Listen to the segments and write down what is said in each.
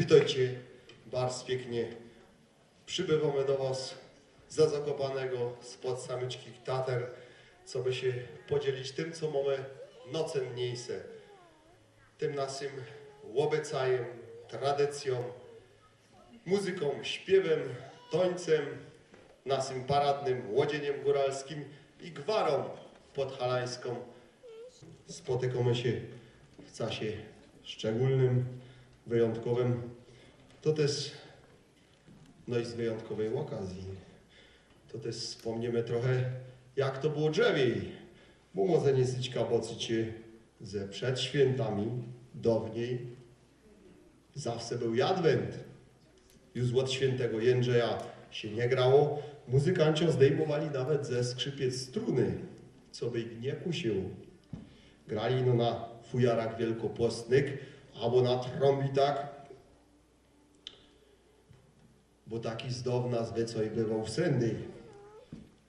Witajcie bardzo pięknie. Przybywamy do Was za Zakopanego, spod samyczkich Tater, co by się podzielić tym, co mamy nocenniejsze. Tym naszym łobecajem, tradycją, muzyką, śpiewem, tońcem, naszym paradnym łodzieniem góralskim i gwarą podhalańską. Spotykamy się w czasie szczególnym, wyjątkowym. To też no i z wyjątkowej okazji. To też wspomniemy trochę, jak to było drzewiej. Bo może nie syćka bocycie ze przed świętami, dawniej, zawsze był jadwent. Już od świętego Jędrzeja się nie grało. Muzykanci zdejmowali nawet ze skrzypiec struny, co by ich nie kusił. Grali no na fujarach wielkopostnych, albo na trąbitach, bo taki zdobna zwyczaj bywał w sędy.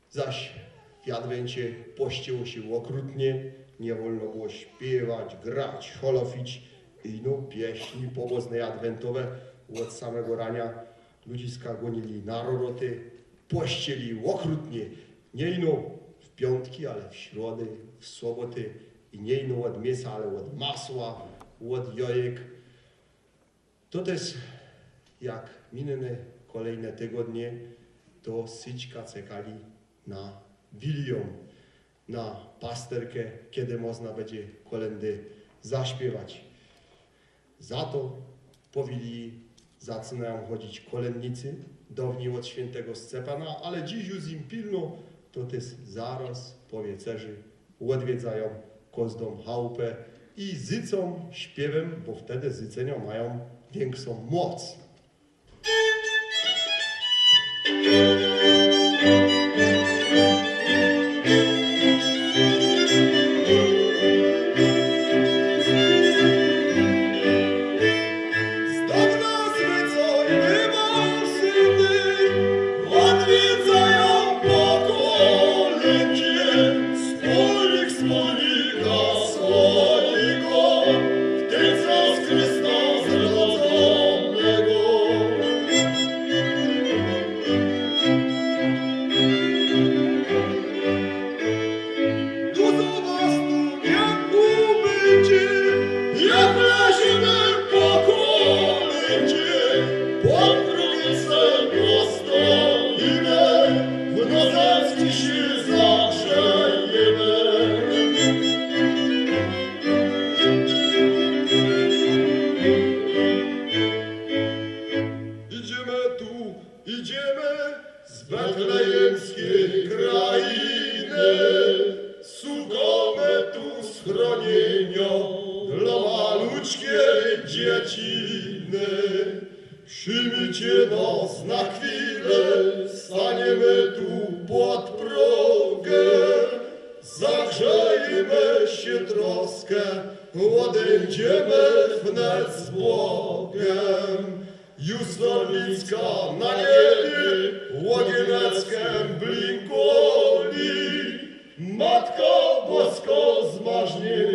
Zaś w Jadwencie pościło się okrutnie, nie wolno było śpiewać, grać, holofić. I no pieśni pobozne adwentowe od samego rania ludziska gonili na roroty, pościeli okrutnie, nie ino w piątki, ale w środy, w soboty. I nie ino od mięsa, ale od masła, od. To też jak minne kolejne tygodnie, to syćka czekali na wilią, na pasterkę, kiedy można będzie kolendy zaśpiewać. Za to po wilii zaczynają chodzić kolędnicy, dawniej od świętego Scepana, ale dziś już im pilno, to też zaraz po wieczerzy odwiedzają kozdą chałupę i zycą śpiewem, bo wtedy zycenia mają większą moc. Przyjmijcie nas na chwilę, staniemy tu pod progiem. Zagrzejmy się troskę, odejdziemy wnet z Bogiem. Justownicka na niebie, łogieneckiem blinkoli. Matka Bosko zmarznięta,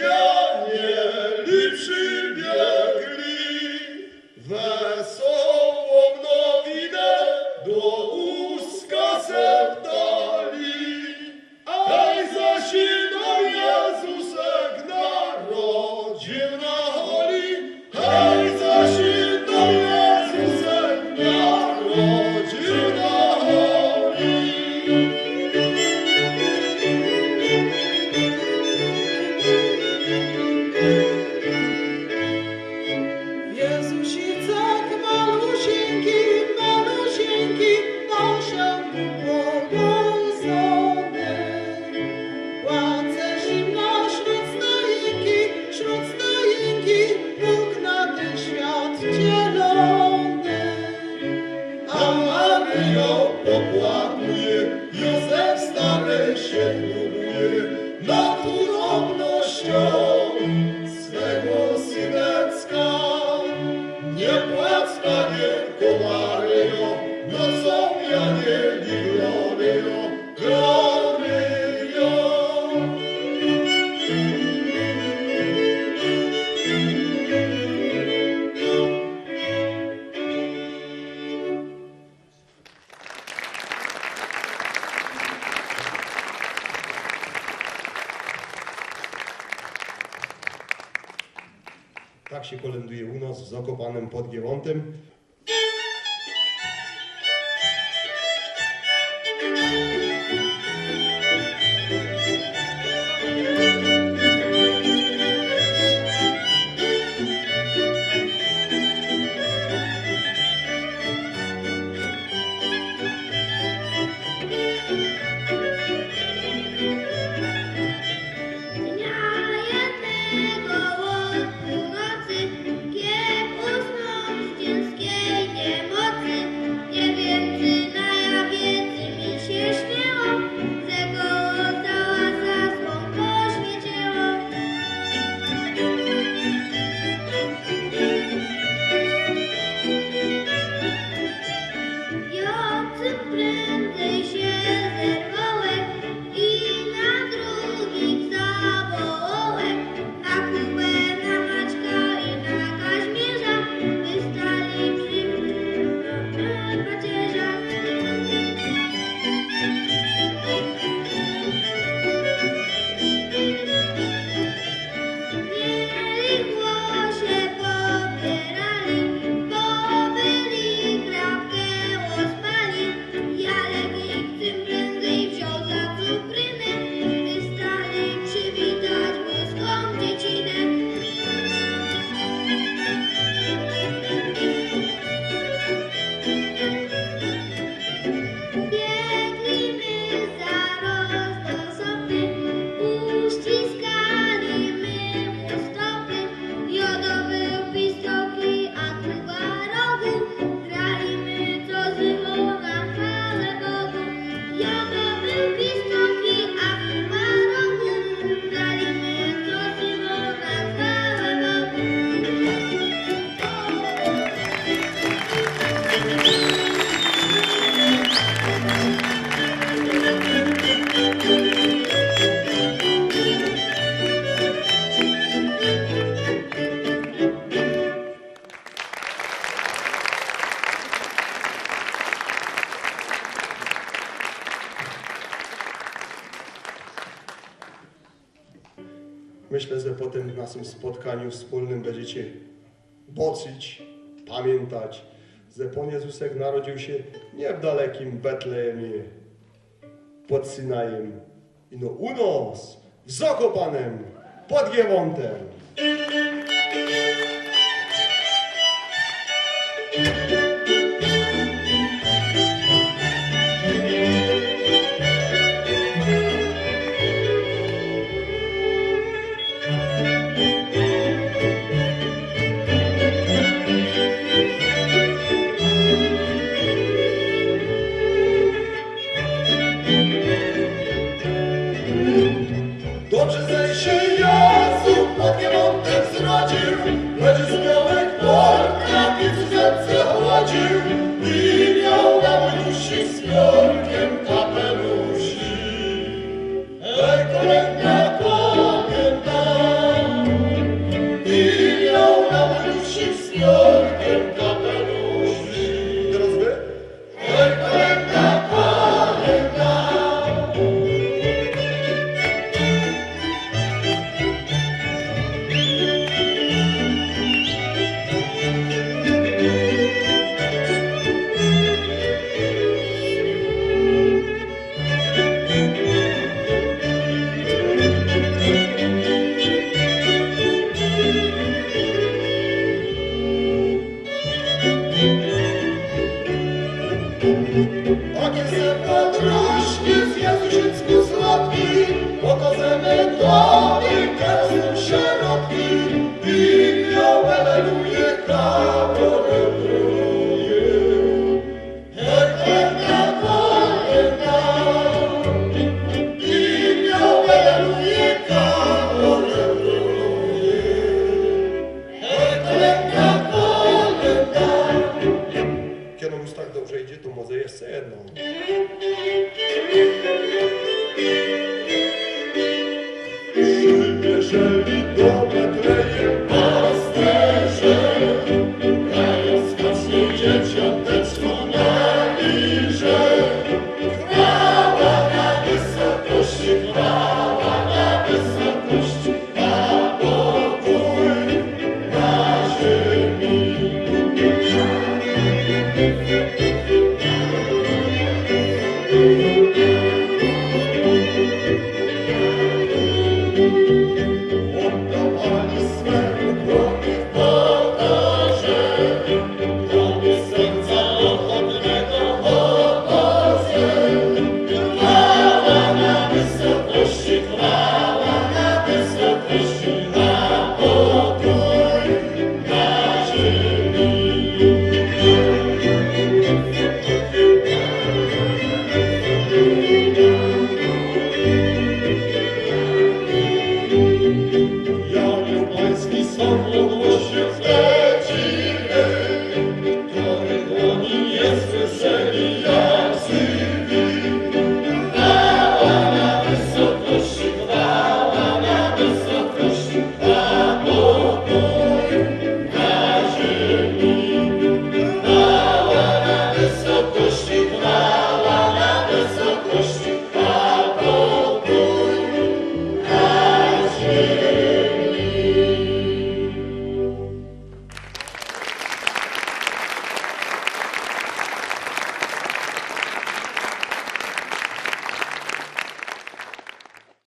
Yeah. ląduje u nas w Zakopanem pod tym spotkaniu wspólnym będziecie bocić, pamiętać, że Pan Jezusek narodził się nie w dalekim Betlejemie, pod Synajem, ino u nas, z okopanem, pod Giewontem. Yo.